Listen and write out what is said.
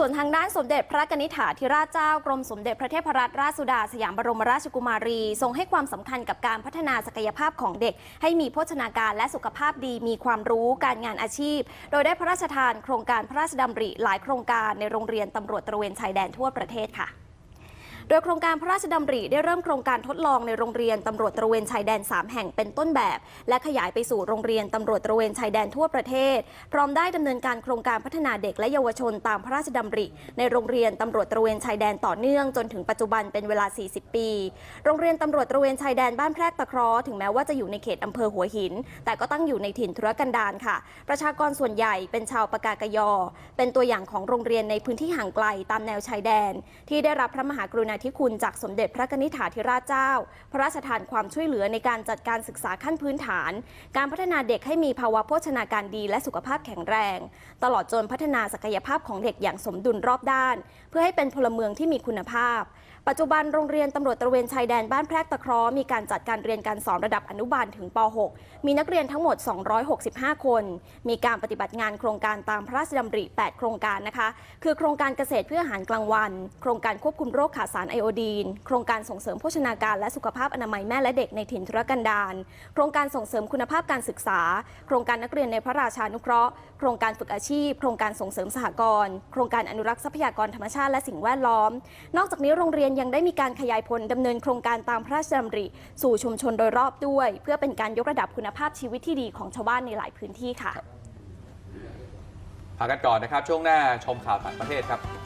ส่วนทางด้านสมเด็จพระกนิษฐาธิราชเจ้ากรมสมเด็จพระเทพรัตนราชสุดาสยามบรมราชกุมารี ทรงให้ความสำคัญกับการพัฒนาศักยภาพของเด็ก ให้มีโภชนาการและสุขภาพดีมีความรู้การงานอาชีพ โดยได้พระราชทานโครงการพระราชดำริหลายโครงการในโรงเรียนตำรวจตระเวนชายแดนทั่วประเทศค่ะ โดยโครงการพระราชดำริได้เริ่มโครงการทดลองในโรงเรียนตำรวจตระเวนชายแดน 3 แห่งเป็นต้นแบบ และขยายไปสู่โรงเรียนตำรวจตระเวนชายแดนทั่วประเทศ พร้อมได้ดำเนินการโครงการพัฒนาเด็กและเยาวชนตามพระราชดำริ ในโรงเรียนตำรวจตระเวนชายแดนต่อเนื่องจนถึงปัจจุบันเป็นเวลา 40 ปี โรงเรียนตำรวจตระเวนชายแดนบ้านแพรกตะคราะห์ถึงแม้ว่าจะอยู่ในเขตอำเภอหัวหิน แต่ก็ตั้งอยู่ในถิ่นธุรกันดารค่ะ ประชากรส่วนใหญ่เป็นชาวปากากยอ เป็นตัวอย่างของโรงเรียนในพื้นที่ห่างไกลตามแนวชายแดน ที่ได้รับพระมหากรุณาธิคุณจากสมเด็จพระนิษฐาธิราชเจ้า พระราชทานความช่วยเหลือในการจัดการศึกษาขั้นพื้นฐาน การพัฒนาเด็กให้มีภาวะโภชนาการดีและสุขภาพแข็งแรง ตลอดจนพัฒนาศักยภาพของเด็กอย่างสมดุลรอบด้าน เพื่อให้เป็นพลเมืองที่มีคุณภาพ ปัจจุบันโรงเรียนตำรวจตระเวนชายแดนบ้านแพรกตะคราะห์มีการจัดการเรียนการสอนระดับอนุบาลถึงป .6 มีนักเรียนทั้งหมด 265 คน มีการปฏิบัติงานโครงการตามพระราชดำริ 8 โครงการนะคะ คือโครงการเกษตรเพื่ออาหารกลางวัน โครงการควบคุมโรคขาดสารไอโอดีน โครงการส่งเสริมโภชนาการและสุขภาพอนามัยแม่และเด็กในถิ่นทุรกันดาร โครงการส่งเสริมคุณภาพการศึกษา โครงการนักเรียนในพระราชานุเคราะห์ โครงการฝึกอาชีพ โครงการส่งเสริมสหกรณ์ โครงการอนุรักษ์ทรัพยากรธรรมชาติและสิ่งแวดล้อม นอกจากนี้โรงเรียนยังได้มีการขยายผลดำเนินโครงการตามพระราชดำริ สู่ชุมชนโดยรอบด้วย เพื่อเป็นการยกระดับคุณภาพชีวิตที่ดีของชาวบ้านในหลายพื้นที่ค่ะพักกันก่อนนะครับ ช่วงหน้าชมข่าวต่างประเทศครับ